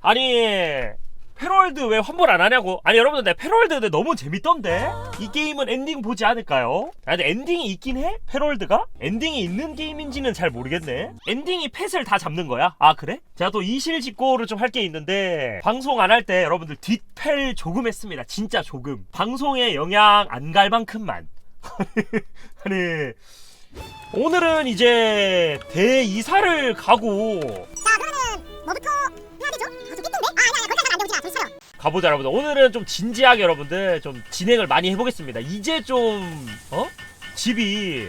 아니 패럴드 왜 환불 안 하냐고 아니 여러분들 내 근데 너무 재밌던데 이 게임은 엔딩 보지 않을까요? 아 근데 엔딩이 있긴 해? 패럴드가? 엔딩이 있는 게임인지는 잘 모르겠네 엔딩이 펫을 다 잡는 거야? 아 그래? 제가 또 이실직고를 좀 할 게 있는데 방송 안 할 때 여러분들 뒷패를 조금 했습니다 진짜 조금 방송에 영향 안 갈 만큼만 아니 오늘은 이제 대이사를 가고 자 그러면은 뭐부터 해야 되죠? 아, 좀 삐뚤데? 아 아니야 거기까지 안 되고 정신 차려 가보자 여러분들. 오늘은 좀 진지하게 여러분들 좀 진행을 많이 해보겠습니다. 이제 좀 어? 집이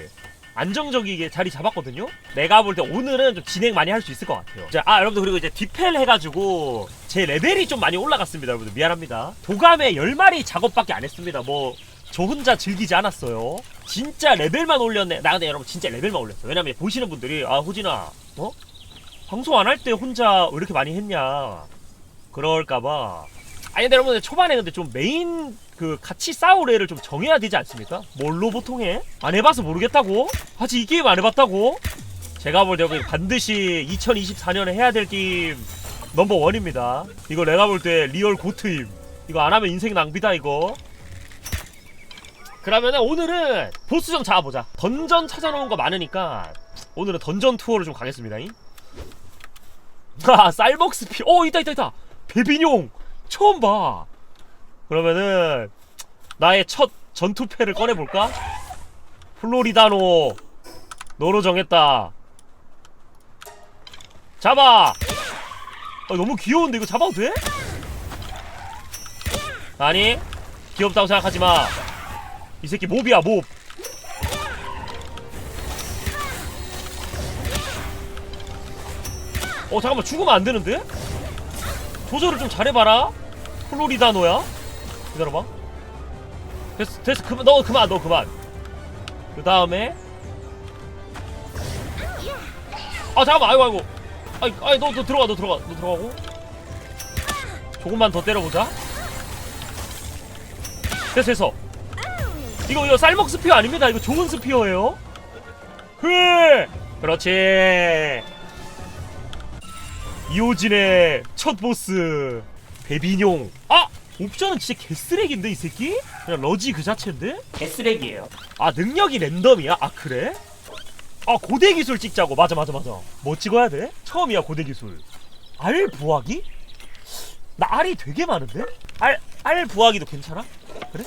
안정적이게 자리 잡았거든요? 내가 볼 때 오늘은 좀 진행 많이 할 수 있을 것 같아요. 자, 아 여러분들 그리고 이제 디펠 해가지고 제 레벨이 좀 많이 올라갔습니다 여러분들. 미안합니다. 도감에 10마리 작업밖에 안 했습니다. 뭐 저 혼자 즐기지 않았어요. 진짜 레벨만 올렸네. 나 근데 여러분 진짜 레벨만 올렸어 왜냐면 보시는 분들이 아 호진아 어? 방송 안 할 때 혼자 왜 이렇게 많이 했냐 그럴까봐 아니 근데 여러분들 초반에 근데 좀 메인 그 같이 싸울 애를 좀 정해야 되지 않습니까? 뭘로 보통 해? 안 해봐서 모르겠다고? 아직 이 게임 안 해봤다고? 제가 볼때 여러분 반드시 2024년에 해야 될 게임 넘버 원입니다 이거 내가 볼 때 리얼 고트임 이거 안 하면 인생 낭비다 이거 그러면은 오늘은 보스 좀 잡아보자 던전 찾아놓은 거 많으니까 오늘은 던전 투어를 좀 가겠습니다 잉? 아 쌀먹스 피. 어 있다 있다 있다. 베비뇽 처음 봐. 그러면은 나의 첫 전투패를 꺼내 볼까? 플로리다노 너로 정했다. 잡아. 어, 너무 귀여운데 이거 잡아도 돼? 아니 귀엽다고 생각하지 마. 이 새끼 몹이야 몹. 어 잠깐만 죽으면 안 되는데? 조절을 좀 잘해봐라. 플로리다노야. 기다려봐. 됐어 됐어 그만 너 그만 너 그만. 그 다음에 아 잠깐만 아이고 아이고 아이 아이 너, 너 들어가 너 들어가 너 들어가고 조금만 더 때려보자. 됐어 됐어. 이거 이거 쌀먹 스피어 아닙니다. 이거 좋은 스피어예요. 흐 그렇지. 이호진의 첫 보스 베비뇽 아! 옵션은 진짜 개쓰레기인데 이 새끼? 그냥 러지 그 자체인데? 개쓰레기예요 아 능력이 랜덤이야? 아 그래? 아 고대 기술 찍자고 맞아 맞아 맞아 뭐 찍어야 돼? 처음이야 고대 기술 알 부하기? 나 알이 되게 많은데? 알, 알 부하기도 괜찮아? 그래?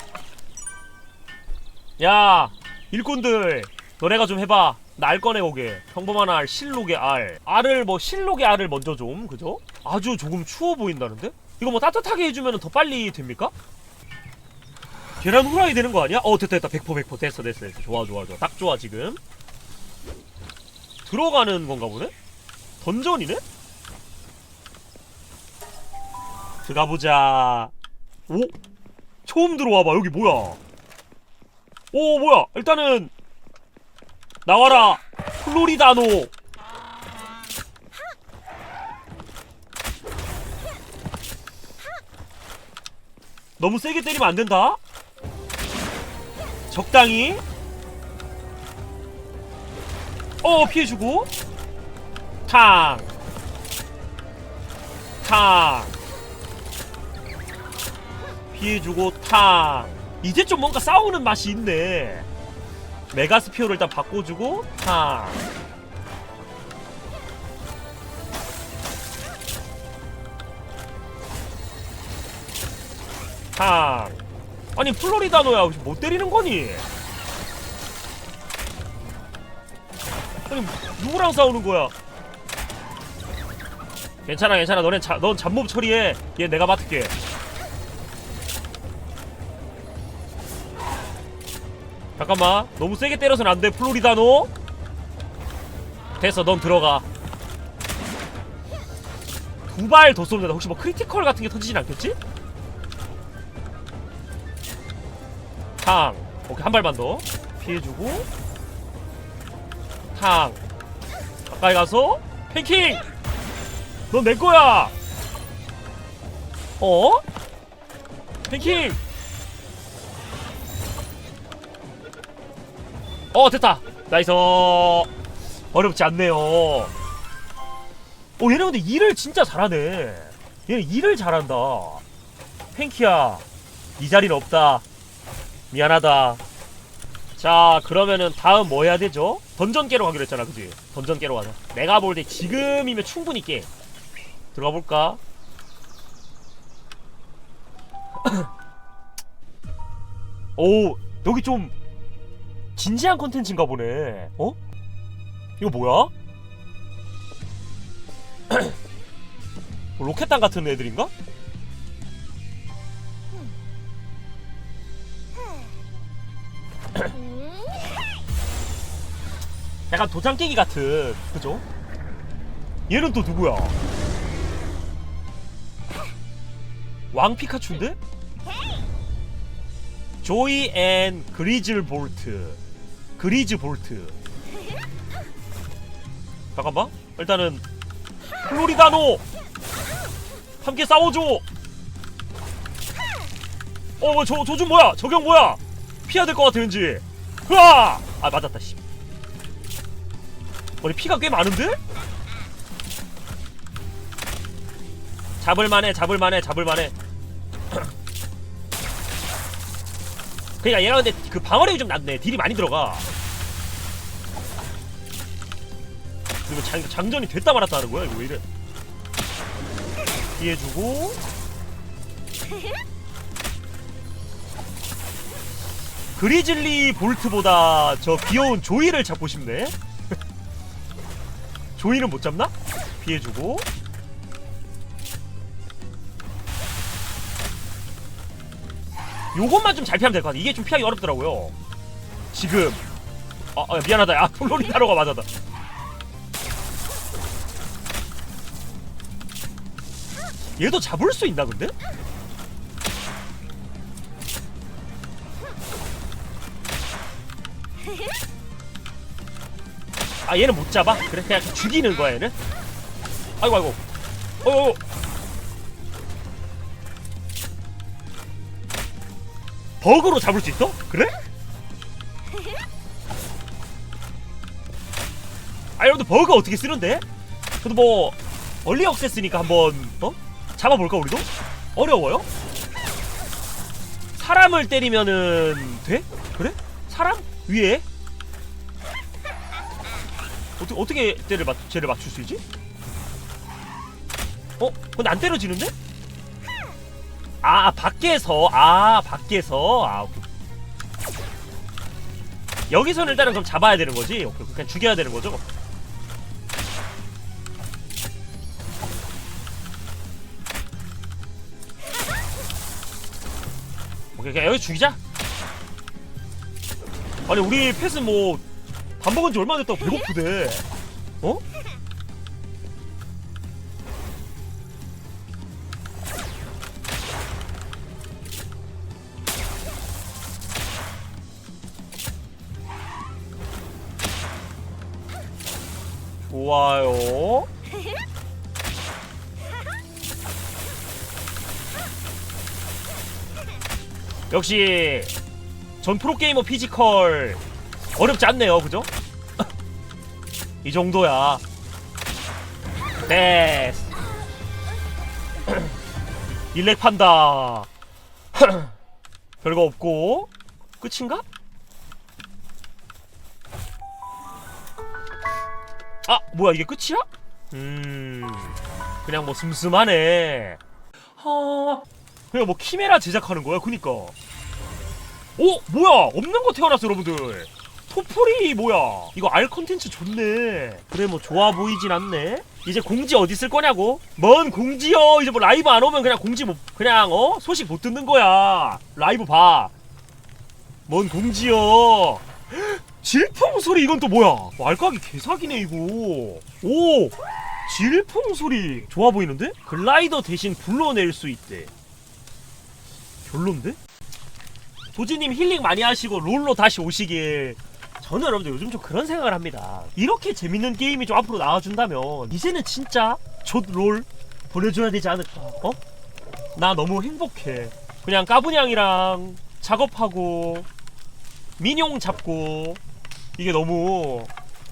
야 일꾼들 너네가 좀 해봐 나알 꺼내오게 평범한 알 실록의 알 알을 뭐 실록의 알을 먼저 좀 그죠? 아주 조금 추워 보인다는데? 이거 뭐 따뜻하게 해주면 더 빨리 됩니까? 계란 후라이 되는 거 아니야? 어 됐다 됐다 100% 100% 됐어 됐어 됐어 좋아 좋아 좋아 딱 좋아 지금 들어가는 건가 보네? 던전이네? 들어가 보자 오? 처음 들어와봐 여기 뭐야 오 뭐야 일단은 나와라. 플로리다노. 너무 세게 때리면 안 된다? 적당히. 어 피해주고. 탕. 탕. 피해주고 탕. 이제 좀 뭔가 싸우는 맛이 있네 메가스피어를 일단 바꿔주고 탕 탕. 아니 플로리다노야 혹시 못 때리는 거니? 아니 누구랑 싸우는 거야? 괜찮아 괜찮아 너넨 자, 넌 잡몹 처리해 얘 내가 맡을게 잠깐만. 너무 세게 때려서는 안돼 플로리다노. 됐어 넌 들어가. 두 발 더 쏘면 된다. 혹시 뭐 크리티컬 같은 게 터지진 않겠지? 탕. 오케이 한 발만 더. 피해주고. 탕. 가까이 가서 팬킹! 넌 내 거야! 어? 팬킹 어 됐다 나이스 어렵지 않네요 오 얘네 근데 일을 진짜 잘하네 얘는 일을 잘한다. 팬키야, 이 자리는 없다. 미안하다. 자, 그러면은 다음 뭐 해야 되죠? 던전 깨러 가기로 했잖아, 그지? 던전 깨러 가자. 내가 볼 때 지금이면 충분히 깨. 들어가 볼까? 오, 여기 좀 진지한 컨텐츠인가 보네. 어? 이거 뭐야? 로켓단 같은 애들인가? 약간 도장 깨기 같은 그죠? 얘는 또 누구야? 왕 피카츄인데? 조이 앤 그리즐 볼트 그리즈 볼트. 잠깐만. 일단은 플로리다노! 함께 싸워줘! 어저 조준 뭐야? 저격 뭐야? 피해야 될 것 같아 왠지. 으아! 아 맞았다 씨. 우리 피가 꽤 많은데? 잡을만해 잡을만해 잡을만해 그니까 얘가 근데 그 방어력이 좀 낮네. 딜이 많이 들어가. 그리고 장, 장전이 됐다 말았다 하는 거야 이거 왜 이래. 피해주고. 그리즐리 볼트보다 저 귀여운 조이를 잡고 싶네. 조이는 못 잡나? 피해주고 요것만 좀 잘 피하면 될 것 같아. 이게 좀 피하기 어렵더라고요. 지금. 아, 아 미안하다. 야 플로리다로가 맞았다. 얘도 잡을 수 있나 근데? 아 얘는 못 잡아? 그래 그냥 죽이는 거야 얘는? 아이고 아이고. 어어 버그로 잡을 수 있어? 그래? 아 여러분들 버그 어떻게 쓰는데? 저도 뭐 얼리 억세스니까 한번 어? 잡아볼까 우리도? 어려워요? 사람을 때리면은 돼? 그래? 사람? 위에? 어떻게 어떻게 때를 맞 쟤를 맞출 수 있지? 어? 근데 안 때려지는데? 아 밖에서. 아 밖에서. 아. 여기서는 일단은 그럼 잡아야 되는 거지? 오케이 그냥 죽여야 되는 거죠? 오케이 그냥 여기 죽이자. 아니 우리 펫은 뭐밥 먹은 지 얼마 됐다고 배고프대. 어? 역시 전 프로게이머 피지컬 어렵지 않네요 그죠? 이 정도야 됐 일렉 판다 별거 없고 끝인가? 아 뭐야 이게 끝이야? 음 그냥 뭐 슴슴하네 하 그냥 뭐 키메라 제작하는 거야 그니까. 오 뭐야? 없는 거 태어났어 여러분들. 토플이 뭐야? 이거 알 컨텐츠 좋네. 그래 뭐 좋아 보이진 않네. 이제 공지 어디 쓸 거냐고? 뭔 공지요? 이제 뭐 라이브 안 오면 그냥 공지 못 그냥 어? 소식 못 듣는 거야. 라이브 봐뭔 공지요? 질풍 소리 이건 또 뭐야? 알까기 개사기네 이거. 오! 질풍 소리. 좋아 보이는데? 글라이더 대신 불러낼 수 있대 별론데? 도지님 힐링 많이 하시고 롤로 다시 오시길. 저는 여러분들 요즘 좀 그런 생각을 합니다. 이렇게 재밌는 게임이 좀 앞으로 나와준다면 이제는 진짜 좆롤 보내줘야 되지 않을까? 어? 나 너무 행복해. 그냥 까분양이랑 작업하고 민용 잡고 이게 너무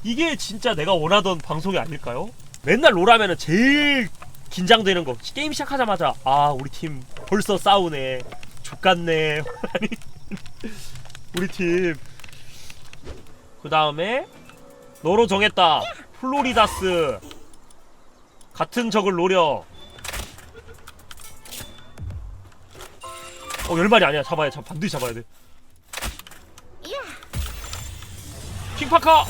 이게 진짜 내가 원하던 방송이 아닐까요? 맨날 롤 하면은 제일 긴장되는 거. 게임 시작하자마자 아 우리 팀 벌써 싸우네 족같네. 우리 팀. 그 다음에 너로 정했다. 플로리다스. 같은 적을 노려. 어 열마리 아니야. 잡아야 잡 반드시 잡아야 돼. 킹파카!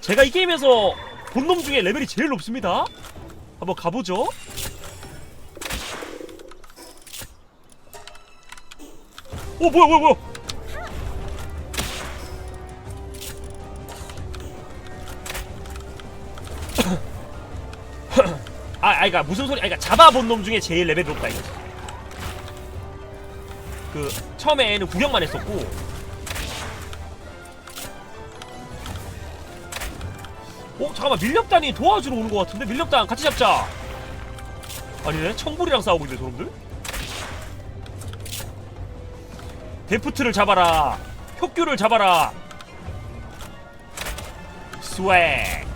제가 이 게임에서 본 놈 중에 레벨이 제일 높습니다. 한번 가보죠 오 뭐야 뭐야 뭐야 아, 그니까 무슨 소리? 그니까 잡아본 놈 중에 제일 레벨이 높다 이거지. 그 처음에는 구경만 했었고. 어, 잠깐만 밀렵단이 도와주러 오는 것 같은데 밀렵단 같이 잡자. 아니네, 청불이랑 싸우고 있네 저놈들. 데프트를 잡아라. 혁규를 잡아라. 스웩.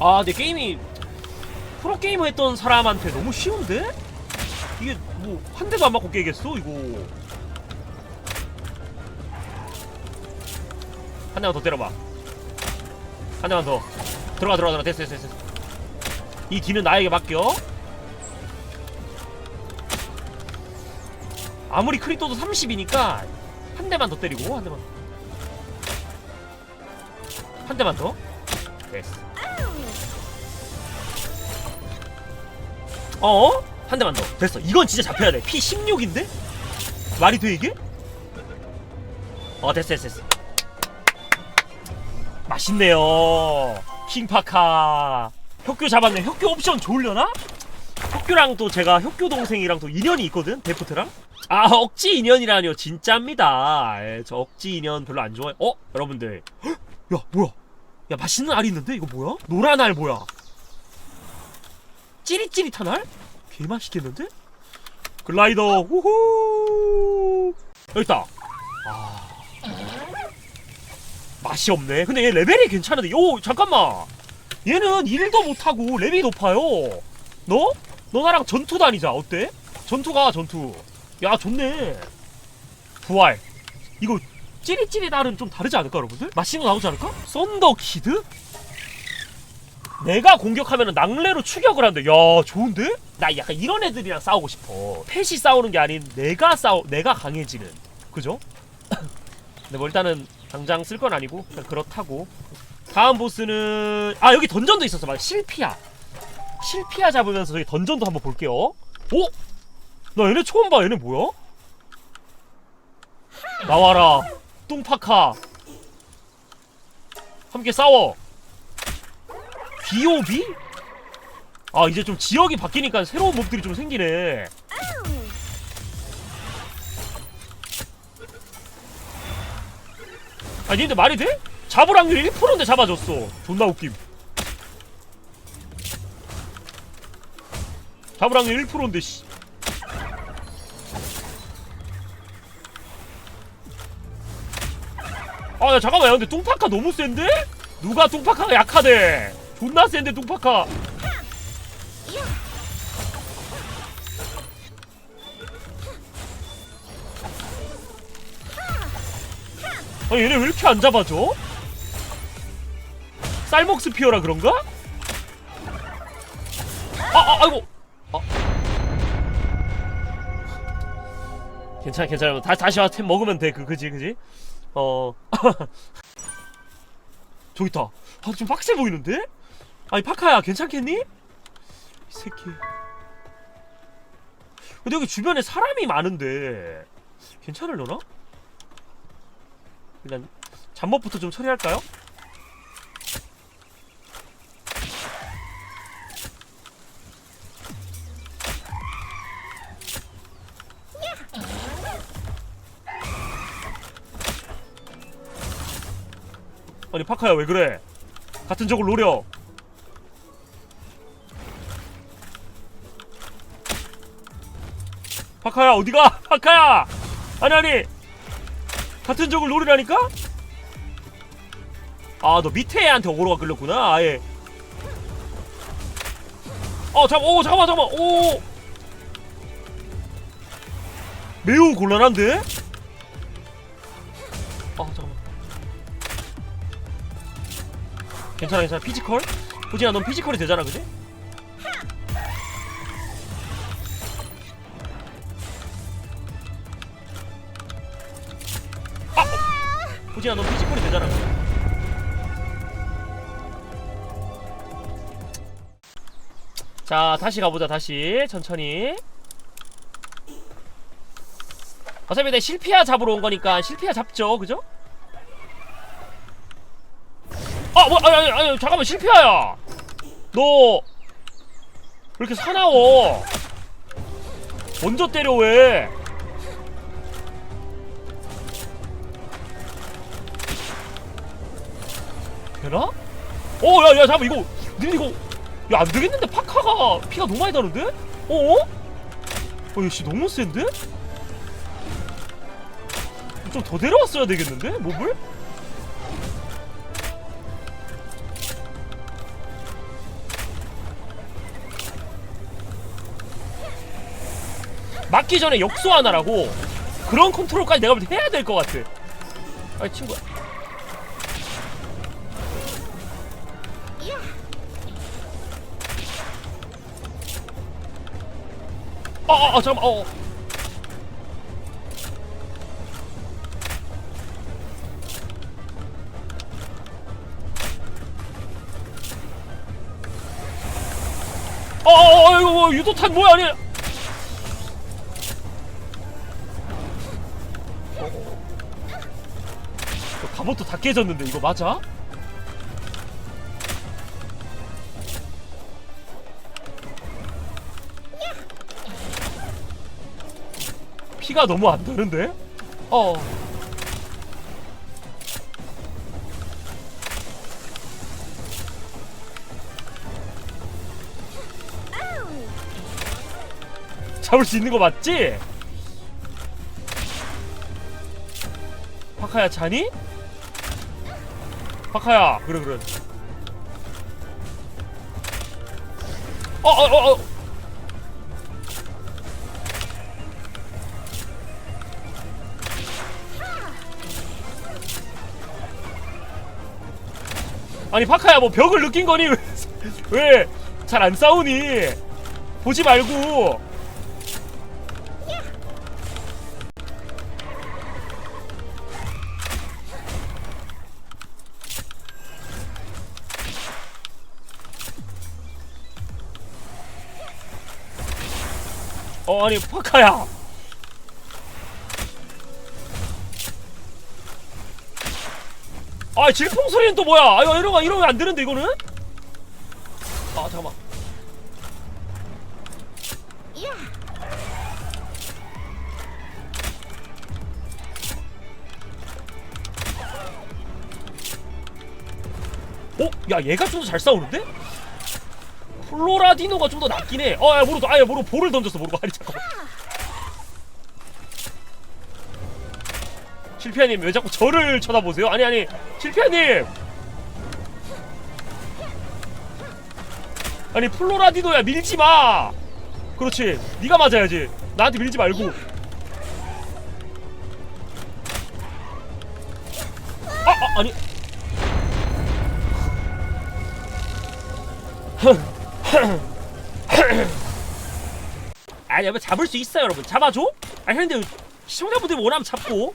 아, 근데 게임이 프로게이머 했던 사람한테 너무 쉬운데? 이게 뭐 한 대도 안 맞고 깨겠어 이거 한 대만 더 때려봐 한 대만 더 들어가 들어가 들어가 됐어 됐어 됐어 이 뒤는 나에게 맡겨 아무리 크리토도 30이니까 한 대만 더 때리고 한 대만 한 대만 더 됐어 어? 한 대만 더. 됐어. 이건 진짜 잡혀야 돼. P 16인데? 말이 돼 이게? 어 됐어 됐어 됐어. 맛있네요. 킹파카. 혁규 잡았네. 혁규 옵션 좋으려나? 혁규랑 또 제가 혁규 동생이랑 또 인연이 있거든. 데프트랑. 아 억지 인연이라니요. 진짜입니다. 에, 저 억지 인연 별로 안 좋아해. 어? 여러분들. 헉! 야 뭐야? 야 맛있는 알 있는데 이거 뭐야? 노란 알 뭐야? 찌릿찌릿한 알? 개 맛있겠는데? 글라이더 후후 여기 있다 아 맛이 없네 근데 얘 레벨이 괜찮은데 요 잠깐만 얘는 일도 못하고 레벨이 높아요 너? 너 나랑 전투 다니자 어때? 전투가 전투 야 좋네 부활 이거 찌릿찌릿 알은 좀 다르지 않을까 여러분들? 맛있는 거 나오지 않을까? 썬더키드? 내가 공격하면 낙뢰로 추격을 한대. 야, 좋은데? 나 약간 이런 애들이랑 싸우고 싶어. 펫이 싸우는 게 아닌 내가 싸우, 내가 강해지는. 그죠? 근데 뭐 일단은 당장 쓸 건 아니고 그냥 그렇다고. 다음 보스는 아 여기 던전도 있었어. 맞아. 실피아. 실피아 잡으면서 저기 던전도 한번 볼게요. 오? 나 얘네 처음 봐. 얘네 뭐야? 나와라. 뚱파카. 함께 싸워. 비오비? 아 이제 좀 지역이 바뀌니까 새로운 몹들이 좀 생기네 아니 근데 말이 돼? 잡을 확률 1%인데 잡아줬어 존나 웃김 잡을 확률 1%인데 씨 아, 야, 잠깐만, 야, 근데 뚱파카 너무 센데? 누가 뚱파카가 약하대? 존나 센데, 뚱파카. 아니, 얘네 왜 이렇게 안 잡아줘? 쌀먹스 피어라 그런가? 아, 아, 아이고! 아. 괜찮아, 괜찮아. 다시, 다시 와템 먹으면 돼. 그, 그지, 그지? 어. 저기 있다. 아, 좀 빡세 보이는데? 아니, 파카야, 괜찮겠니? 이 새끼. 근데 여기 주변에 사람이 많은데, 괜찮으려나? 일단, 잠옷부터 좀 처리할까요? 파카야 왜 그래? 같은 적을 노려. 파카야 어디가? 파카야. 아니 아니. 같은 적을 노리라니까? 아 너 밑에 애한테 오로가 끌렸구나 아예 어 잠깐 오 잠깐만 잠깐만 오 매우 곤란한데? 괜찮아 괜찮아 피지컬? 호진아 넌 피지컬이 되잖아 그지? 아! 호진아 넌 피지컬이 되잖아 자 다시 가보자 다시 천천히 어차피 내 실피아 잡으러 온 거니까 실피아 잡죠 그죠? 아, 뭐, 아니, 아니, 아니, 잠깐만, 실패야! 너, 왜 이렇게 사나워? 먼저 때려, 왜? 되나? 어, 야, 야, 잠깐만, 이거, 님 이거, 야, 안 되겠는데? 파카가 피가 너무 많이 다른데? 어? 어, 씨, 너무 센데? 좀 더 데려왔어야 되겠는데? 몹을? 맞기 전에 역소 하나라고 그런 컨트롤까지 내가 볼 때 해야 될 것 같아. 아이 친구야. 아, 아, 아 잠깐만. 어. 어. 어, 어, 어, 이거 뭐 유도탄 뭐야 아니? 갑옷도 다 깨졌는데 이거 맞아? 피가 너무 안 되는데? 어. 잡을 수 있는 거 맞지? 파카야 자니? 파카야. 그래 그래. 어어 어 어, 어. 아니 파카야 뭐 벽을 느낀 거니? 왜? 잘 안 싸우니? 보지 말고 어 아니 파카야 아 질풍 소리는 또 뭐야 아거 이러면 안 되는데 이거는 아 잠깐만 어? 야 얘가 좀 더 잘 싸우는데? 플로라디노가 좀 더 낫긴 해. 어, 야, 모로, 아야, 모로 볼을 던졌어, 모로가. 아니, 실피아님, 왜 자꾸 저를 쳐다보세요? 아니, 아니, 실피아님! 아니, 플로라디노야, 밀지 마! 그렇지. 네가 맞아야지. 나한테 밀지 말고. 아, 아, 아니. 아니 여러분 잡을 수 있어요 여러분 잡아줘? 아니 근데 시청자분들이 원하면 잡고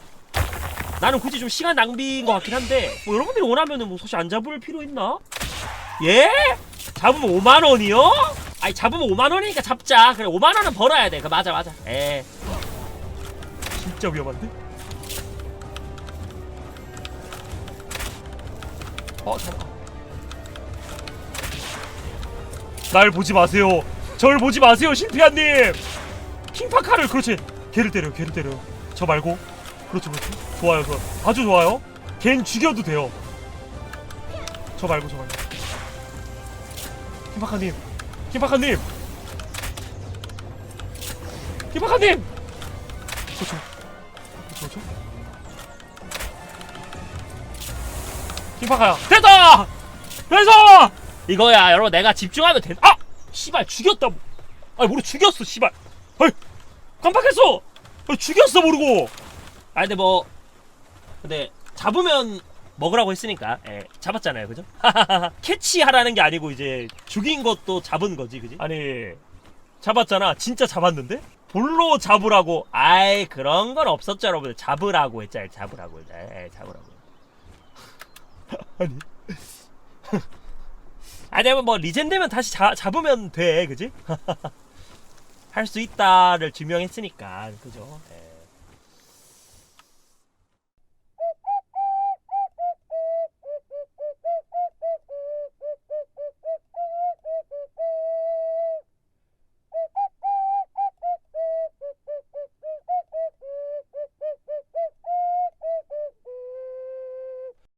나는 굳이 좀 시간 낭비인 것 같긴 한데 뭐 여러분들이 원하면은 뭐 사실 안 잡을 필요 있나? 예? 잡으면 5만 원이요? 아니 잡으면 5만 원이니까 잡자 그래 5만 원은 벌어야 돼 그 맞아 맞아 에 진짜 위험한데? 어 잠깐 날 보지 마세요. 절 보지 마세요, 실피아님. 킹파카를 그렇지. 걔를 때려, 걔를 때려. 저 말고. 그렇죠, 그렇죠. 좋아요, 좋아. 아주 좋아요. 걘 죽여도 돼요. 저 말고, 저 말고. 킹파카님, 킹파카님, 킹파카님. 그렇죠, 그렇죠. 킹파카야 됐다 됐어 이거야 여러분 내가 집중하면 된 아! 씨발 죽였다 아니 모르 죽였어 씨발 아이 깜빡했어 아니, 죽였어 모르고 아 근데 뭐 근데 잡으면 먹으라고 했으니까 예, 잡았잖아요 그죠? 캐치하라는 게 아니고 이제 죽인 것도 잡은 거지 그지? 아니 잡았잖아 진짜 잡았는데? 볼로 잡으라고 아이 그런 건 없었죠 여러분들 잡으라고 했잖아요 잡으라고 했잖아요 예, 잡으라고 아니 아니면 뭐 리젠 되면 다시 자, 잡으면 돼 그지? 할 수 있다를 증명했으니까 그죠? 예.